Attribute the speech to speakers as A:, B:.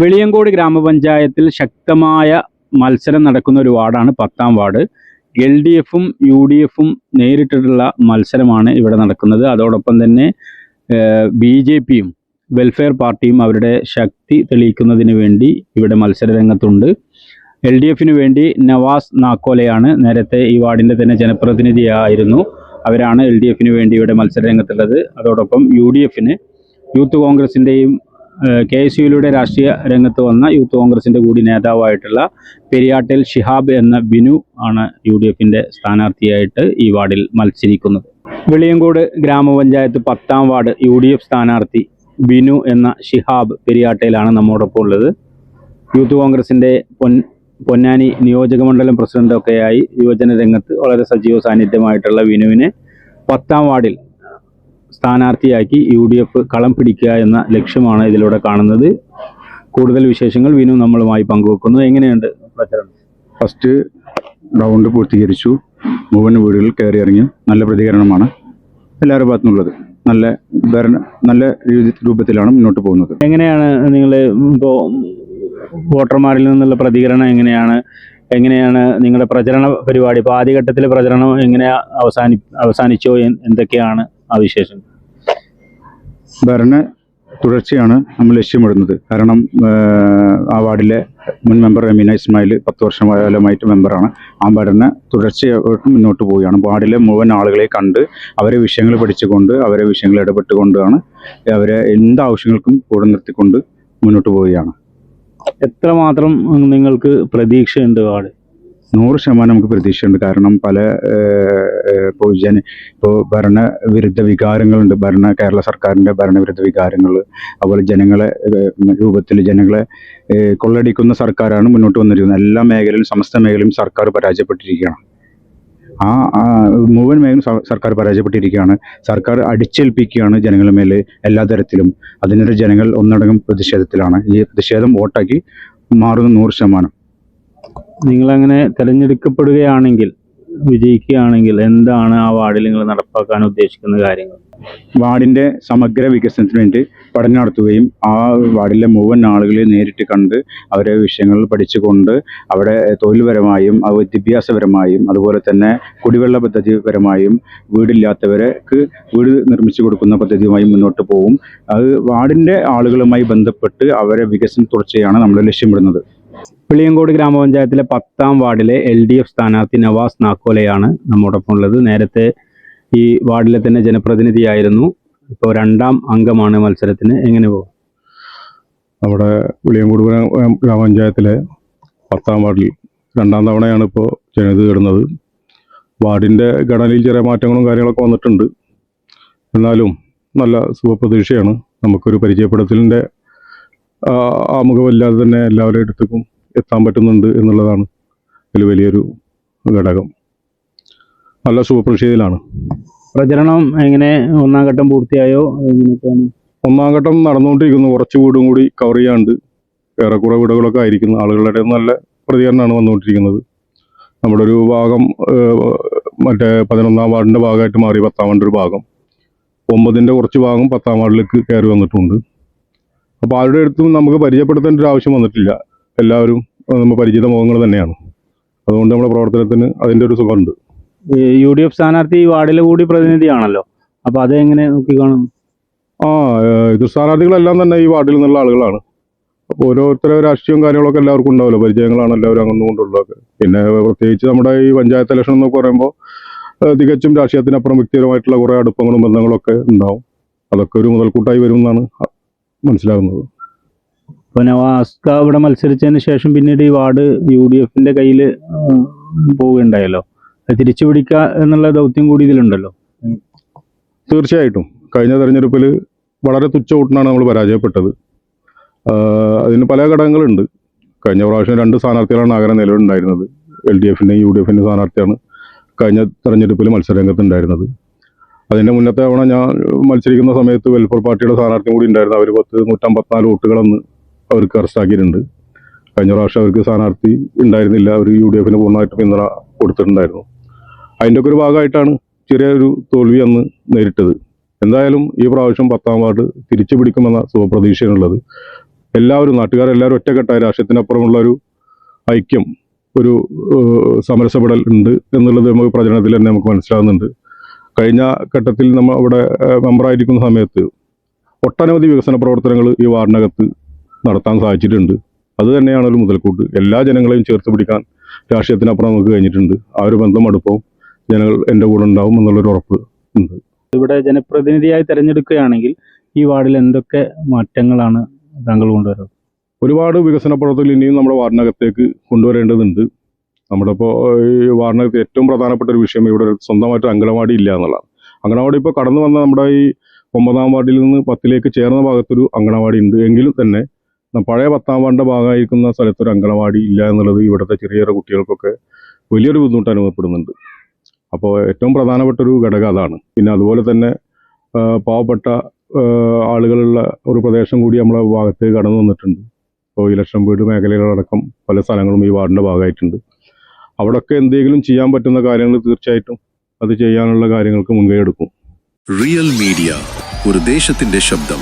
A: വെളിയങ്കോട് ഗ്രാമപഞ്ചായത്തിൽ ശക്തമായ മത്സരം നടക്കുന്ന ഒരു വാർഡാണ് പത്താം വാർഡ്. എൽ ഡി എഫും യു ഡി എഫും നേരിട്ടിട്ടുള്ള മത്സരമാണ് ഇവിടെ നടക്കുന്നത്. അതോടൊപ്പം തന്നെ ബി ജെ പിയും വെൽഫെയർ പാർട്ടിയും അവരുടെ ശക്തി തെളിയിക്കുന്നതിന് വേണ്ടി ഇവിടെ മത്സര രംഗത്തുണ്ട് എൽ ഡി എഫിന് വേണ്ടി നവാസ് നാക്കോലയാണ് നേരത്തെ ഈ വാർഡിന്റെ തന്നെ ജനപ്രതിനിധിയായിരുന്നു. അവരാണ് എൽ ഡി എഫിന് വേണ്ടി ഇവിടെ മത്സര രംഗത്തുള്ളത് അതോടൊപ്പം യു ഡി എഫിന് യൂത്ത് കോൺഗ്രസിന്റെയും കെ എസ് യുയിലൂടെ രാഷ്ട്രീയ രംഗത്ത് വന്ന യൂത്ത് കോൺഗ്രസിന്റെ കൂടി നേതാവായിട്ടുള്ള പെരിയാട്ടിൽ ഷിഹാബ് എന്ന ബിനു ആണ് യു ഡി എഫിന്റെ സ്ഥാനാർത്ഥിയായിട്ട് ഈ വാർഡിൽ മത്സരിക്കുന്നത്. വെളിയങ്കോട് ഗ്രാമപഞ്ചായത്ത് പത്താം വാർഡ് യു ഡി എഫ് സ്ഥാനാർത്ഥി ബിനു എന്ന ഷിഹാബ് പെരിയാട്ടയിലാണ് നമ്മോടൊപ്പം ഉള്ളത്. യൂത്ത് കോൺഗ്രസിന്റെ പൊൻ പൊന്നാനി നിയോജക മണ്ഡലം പ്രസിഡന്റൊക്കെയായി യുവജന രംഗത്ത് വളരെ സജീവ സാന്നിധ്യമായിട്ടുള്ള വിനുവിനെ പത്താം വാർഡിൽ സ്ഥാനാർത്ഥിയാക്കി യു ഡി എഫ് കളം പിടിക്കുക എന്ന ലക്ഷ്യമാണ് ഇതിലൂടെ കാണുന്നത്. കൂടുതൽ വിശേഷങ്ങൾ വിനു നമ്മളുമായി പങ്കുവെക്കുന്നു. എങ്ങനെയുണ്ട് പ്രചരണം?
B: ഫസ്റ്റ് റൗണ്ട് പൂർത്തീകരിച്ചു. മുഴുവൻ വീടുകളിൽ കയറി ഇറങ്ങി നല്ല പ്രതികരണമാണ്. എല്ലാവരുടെ ഭാഗത്തുനിന്നുള്ളത്. നല്ല ഭരണ നല്ല രീതി രൂപത്തിലാണ് മുന്നോട്ട് പോകുന്നത്.
A: എങ്ങനെയാണ് നിങ്ങൾ ഇപ്പോൾ വോട്ടർമാരിൽ നിന്നുള്ള പ്രതികരണം എങ്ങനെയാണ്? എങ്ങനെയാണ് നിങ്ങളുടെ പ്രചരണ പരിപാടി? ഇപ്പോൾ ആദ്യഘട്ടത്തിലെ പ്രചരണം എങ്ങനെ അവസാനി അവസാനിച്ചോ? എന്തൊക്കെയാണ് ആ വിശേഷം
B: ഭരണ തുടർച്ചയാണ് നമ്മൾ ലക്ഷ്യമിടുന്നത്. കാരണം ആ വാർഡിലെ മുൻ മെമ്പർ അമീന ഇസ്മായിൽ പത്ത് വർഷമായിട്ട് മെമ്പറാണ്. ആ ഭരണ തുടർച്ചയായിട്ട് മുന്നോട്ട് പോവുകയാണ്. വാർഡിലെ മുഴുവൻ ആളുകളെ കണ്ട് അവരെ വിഷയങ്ങൾ പഠിച്ചുകൊണ്ട് അവരെ വിഷയങ്ങൾ ഇടപെട്ടുകൊണ്ടാണ് അവരെ എന്ത് ആവശ്യങ്ങൾക്കും കൂടെ നിർത്തിക്കൊണ്ട് മുന്നോട്ട് പോവുകയാണ്.
A: എത്രമാത്രം നിങ്ങൾക്ക് പ്രതീക്ഷയുണ്ട് വാർഡ്?
B: നൂറ് ശതമാനം നമുക്ക് പ്രതീക്ഷയുണ്ട്. കാരണം പല ഇപ്പോൾ ജന ഇപ്പോൾ ഭരണവിരുദ്ധ വികാരങ്ങളുണ്ട്. ഭരണ കേരള സർക്കാരിന്റെ ഭരണവിരുദ്ധ വികാരങ്ങൾ അതുപോലെ ജനങ്ങളെ രൂപത്തിൽ ജനങ്ങളെ കൊള്ളടിക്കുന്ന സർക്കാരാണ് മുന്നോട്ട് വന്നിരിക്കുന്നത്. എല്ലാ മേഖലയിലും സമസ്ത മേഖലയിലും സർക്കാർ പരാജയപ്പെട്ടിരിക്കുകയാണ്. ആ മുഴുവൻ മേഖലയും സർക്കാർ പരാജയപ്പെട്ടിരിക്കുകയാണ്. സർക്കാർ അടിച്ചേൽപ്പിക്കുകയാണ് ജനങ്ങളുടെ മേലെ എല്ലാ തരത്തിലും. അതിനെതിരെ ജനങ്ങൾ ഒന്നടങ്കം പ്രതിഷേധത്തിലാണ്. ഈ പ്രതിഷേധം വോട്ടാക്കി മാറുന്ന നൂറ് ശതമാനം.
A: നിങ്ങളങ്ങനെ തിരഞ്ഞെടുക്കപ്പെടുകയാണെങ്കിൽ വിജയിക്കുകയാണെങ്കിൽ എന്താണ് ആ വാർഡിൽ നിങ്ങൾ നടപ്പാക്കാൻ ഉദ്ദേശിക്കുന്ന കാര്യങ്ങൾ?
B: വാർഡിന്റെ സമഗ്ര വികസനത്തിന് വേണ്ടി പഠനം നടത്തുകയും ആ വാർഡിലെ മുഴുവൻ ആളുകളെ നേരിട്ട് കണ്ട് അവരെ വിഷയങ്ങൾ പഠിച്ചുകൊണ്ട് അവിടെ തൊഴിൽപരമായും വിദ്യാഭ്യാസപരമായും അതുപോലെ തന്നെ കുടിവെള്ള പദ്ധതിപരമായും വീടില്ലാത്തവർക്ക് വീട് നിർമ്മിച്ചു കൊടുക്കുന്ന പദ്ധതിയുമായി മുന്നോട്ട് പോകും അത് വാർഡിന്റെ ആളുകളുമായി ബന്ധപ്പെട്ട് അവരെ വികസന തുടർച്ചയാണ് നമ്മൾ ലക്ഷ്യമിടുന്നത്.
A: വെളിയങ്കോട് ഗ്രാമപഞ്ചായത്തിലെ പത്താം വാർഡിലെ എൽ ഡി എഫ് സ്ഥാനാർത്ഥി നവാസ് നാക്കോലയാണ് നമ്മോടൊപ്പം ഉള്ളത്. നേരത്തെ ഈ വാർഡിലെ തന്നെ ജനപ്രതിനിധിയായിരുന്നു. ഇപ്പോൾ രണ്ടാം അംഗമാണ് മത്സരത്തിന്. എങ്ങനെ പോകും?
C: നമ്മുടെ പുളിയങ്കോട് ഗ്രാമപഞ്ചായത്തിലെ പത്താം വാർഡിൽ രണ്ടാം തവണയാണ് ഇപ്പോൾ ജനത കയറുന്നത് വാർഡിന്റെ ഘടനയിൽ ചെറിയ മാറ്റങ്ങളും കാര്യങ്ങളൊക്കെ വന്നിട്ടുണ്ട്. എന്നാലും നല്ല ശുഭപ്രതീക്ഷയാണ്. നമുക്കൊരു പരിചയപ്പെടുത്തലിന്റെ ആമുഖമില്ലാതെ തന്നെ എല്ലാവരുടെ അടുത്തേക്കും എത്താൻ പറ്റുന്നുണ്ട് എന്നുള്ളതാണ് ഇതിൽ വലിയൊരു ഘടകം. നല്ല സുഖപ്രതീക്ഷയിലാണ്
A: പ്രചരണം എങ്ങനെ ഒന്നാം ഘട്ടം പൂർത്തിയായോ?
C: ഒന്നാം ഘട്ടം നടന്നുകൊണ്ടിരിക്കുന്നു. കുറച്ച് വീടും കൂടി കവർ ചെയ്യാണ്ട് ഏറെക്കുറെ വീടുകളൊക്കെ ആയിരിക്കുന്നു. ആളുകളുടെ നല്ല പ്രതികരണമാണ് വന്നുകൊണ്ടിരിക്കുന്നത്. നമ്മുടെ ഒരു ഭാഗം മറ്റേ പതിനൊന്നാം വാർഡിന്റെ ഭാഗമായിട്ട് മാറി പത്താം വാർഡിന്റെ ഒരു ഭാഗം. ഒമ്പതിന്റെ കുറച്ച് ഭാഗം പത്താം വാർഡിലേക്ക് കയറി വന്നിട്ടുണ്ട്. അപ്പോൾ ആരുടെ അടുത്തും നമുക്ക് പരിചയപ്പെടുത്തേണ്ട ഒരു ആവശ്യം വന്നിട്ടില്ല. എല്ലാവരും നമ്മൾ പരിചിത മുഖങ്ങൾ തന്നെയാണ്. അതുകൊണ്ട് നമ്മുടെ പ്രവർത്തനത്തിന് അതിന്റെ ഒരു സുഖമുണ്ട്.
A: യു ഡി എഫ് സ്ഥാനാർത്ഥി ഈ വാർഡിലെ കൂടി പ്രതിനിധിയാണല്ലോ. അപ്പോൾ അത് എങ്ങനെ നോക്കിക്കാണും
C: ആ എതിർ ഇത് സ്ഥാനാർത്ഥികളെല്ലാം തന്നെ ഈ വാർഡിൽ നിന്നുള്ള ആളുകളാണ്. അപ്പോൾ ഓരോരുത്തരെ രാഷ്ട്രീയവും കാര്യങ്ങളൊക്കെ എല്ലാവർക്കും ഉണ്ടാവുമല്ലോ പരിചയങ്ങളാണ് എല്ലാവരും അങ്ങനെ കൊണ്ടുള്ളതൊക്കെ പിന്നെ പ്രത്യേകിച്ച് നമ്മുടെ ഈ പഞ്ചായത്ത് ഇലക്ഷൻ എന്നൊക്കെ പറയുമ്പോൾ തികച്ചും രാഷ്ട്രീയത്തിനപ്പുറം വ്യക്തിപരമായിട്ടുള്ള കുറേ അടുപ്പങ്ങളും ബന്ധങ്ങളൊക്കെ ഉണ്ടാവും. അതൊക്കെ ഒരു മുതൽക്കൂട്ടായി വരും എന്നാണ് മനസ്സിലാകുന്നത്
A: ഇപ്പോൾ നവാസ്ക ഇവിടെ മത്സരിച്ചതിന് ശേഷം പിന്നീട് ഈ വാർഡ് യു ഡി എഫിന്റെ കയ്യിൽ പോവുകയുണ്ടായല്ലോ തിരിച്ചു പിടിക്കുക എന്നുള്ള ദൗത്യം കൂടി ഇതിലുണ്ടല്ലോ.
C: തീർച്ചയായിട്ടും. കഴിഞ്ഞ തെരഞ്ഞെടുപ്പിൽ വളരെ തുച്ഛ വോട്ടിനാണ് നമ്മൾ പരാജയപ്പെട്ടത്. അതിന് പല ഘടകങ്ങളുണ്ട്. കഴിഞ്ഞ പ്രാവശ്യം രണ്ട് സ്ഥാനാർത്ഥികളാണ് ആഗ്രഹ നിലവിലുണ്ടായിരുന്നത്. എൽ ഡി എഫിന്റെയും യു ഡി എഫിന്റെ സ്ഥാനാർത്ഥിയാണ് കഴിഞ്ഞ തെരഞ്ഞെടുപ്പിൽ മത്സരരംഗത്ത് ഉണ്ടായിരുന്നത് അതിന്റെ മുന്നത്തെ തവണ ഞാൻ മത്സരിക്കുന്ന സമയത്ത് വെൽഫെയർ പാർട്ടിയുടെ സ്ഥാനാർത്ഥി കൂടി ഉണ്ടായിരുന്നു. അവർ പത്ത് നൂറ്റമ്പത്തിനാല് വോട്ടുകളെന്ന് അവർക്ക് അറസ്റ്റാക്കിയിട്ടുണ്ട്. കഴിഞ്ഞ പ്രാവശ്യം അവർക്ക് സ്ഥാനാർത്ഥി ഉണ്ടായിരുന്നില്ല. അവർ യു ഡി എഫിന് പൂർണമായിട്ട് പിന്തുണ കൊടുത്തിട്ടുണ്ടായിരുന്നു. അതിന്റെ ഒക്കെ ഒരു ഭാഗമായിട്ടാണ് ചെറിയൊരു തോൽവി അന്ന് നേരിട്ടത്. എന്തായാലും ഈ പ്രാവശ്യം പത്താം വാർഡ് തിരിച്ചു പിടിക്കുമെന്ന ശുഭപ്രതീക്ഷയാണുള്ളത്. എല്ലാവരും നാട്ടുകാരെല്ലാവരും ഒറ്റക്കെട്ടായ രാഷ്ട്രീയത്തിനപ്പുറമുള്ള ഒരു ഐക്യം ഒരു സമരസപ്പെടൽ ഉണ്ട് എന്നുള്ളത് നമുക്ക് പ്രചരണത്തിൽ തന്നെ നമുക്ക് മനസ്സിലാകുന്നുണ്ട് കഴിഞ്ഞ ഘട്ടത്തിൽ നമ്മൾ അവിടെ മെമ്പറായിരിക്കുന്ന സമയത്ത് ഒട്ടനവധി വികസന പ്രവർത്തനങ്ങൾ ഈ വാർഡിനകത്ത് നടത്താൻ സാധിച്ചിട്ടുണ്ട്. അത് തന്നെയാണ് ഒരു മുതൽക്കൂട്ട്. എല്ലാ ജനങ്ങളെയും ചേർത്ത് പിടിക്കാൻ രാഷ്ട്രീയത്തിനപ്പുറം നമുക്ക് കഴിഞ്ഞിട്ടുണ്ട്. ആ ഒരു ബന്ധം അടുപ്പവും ജനങ്ങൾ എന്റെ കൂടെ ഉണ്ടാവും എന്നുള്ളൊരു ഉറപ്പ് ഉണ്ട്.
A: ഇവിടെ ജനപ്രതിനിധിയായി തിരഞ്ഞെടുക്കുകയാണെങ്കിൽ ഈ വാർഡിൽ എന്തൊക്കെ മാറ്റങ്ങളാണ് താങ്കൾ കൊണ്ടുവരുന്നത്?
C: ഒരുപാട് വികസന പ്രവർത്തനങ്ങൾ ഇനിയും നമ്മുടെ വാർഡിനകത്തേക്ക് കൊണ്ടുവരേണ്ടതുണ്ട്. നമ്മുടെ ഇപ്പോൾ ഈ വാർഡിനകത്ത് ഏറ്റവും പ്രധാനപ്പെട്ട ഒരു വിഷയം ഇവിടെ സ്വന്തമായിട്ട് അങ്കണവാടി ഇല്ല എന്നുള്ളതാണ്. അങ്കണവാടി ഇപ്പോൾ കടന്നു വന്ന നമ്മുടെ ഈ ഒമ്പതാം വാർഡിൽ നിന്ന് പത്തിലേക്ക് ചേർന്ന ഭാഗത്തൊരു അങ്കണവാടി ഉണ്ട്. എങ്കിലും തന്നെ പഴയ പത്താം വാർഡിന്റെ ഭാഗമായിരിക്കുന്ന സ്ഥലത്തൊരു അങ്കണവാടി ഇല്ല എന്നുള്ളത് ഇവിടുത്തെ ചെറിയ ചെറിയ കുട്ടികൾക്കൊക്കെ വലിയൊരു ബുദ്ധിമുട്ട് അനുഭവപ്പെടുന്നുണ്ട്. അപ്പോൾ ഏറ്റവും പ്രധാനപ്പെട്ട ഒരു ഘടകം അതാണ്. പിന്നെ അതുപോലെ തന്നെ പാവപ്പെട്ട ആളുകളുള്ള ഒരു പ്രദേശം കൂടി നമ്മളെ ഭാഗത്തേക്ക് കടന്നു വന്നിട്ടുണ്ട്. ഇപ്പോൾ ഇലക്ഷൻ വീട് മേഖലകളടക്കം പല സ്ഥലങ്ങളും ഈ വാർഡിന്റെ ഭാഗമായിട്ടുണ്ട്. അവിടെയൊക്കെ എന്തെങ്കിലും ചെയ്യാൻ പറ്റുന്ന കാര്യങ്ങൾ തീർച്ചയായിട്ടും അത് ചെയ്യാനുള്ള കാര്യങ്ങൾക്ക് മുൻകൈ എടുക്കും.
D: റിയൽ മീഡിയ ഒരു ദേശത്തിന്റെ ശബ്ദം.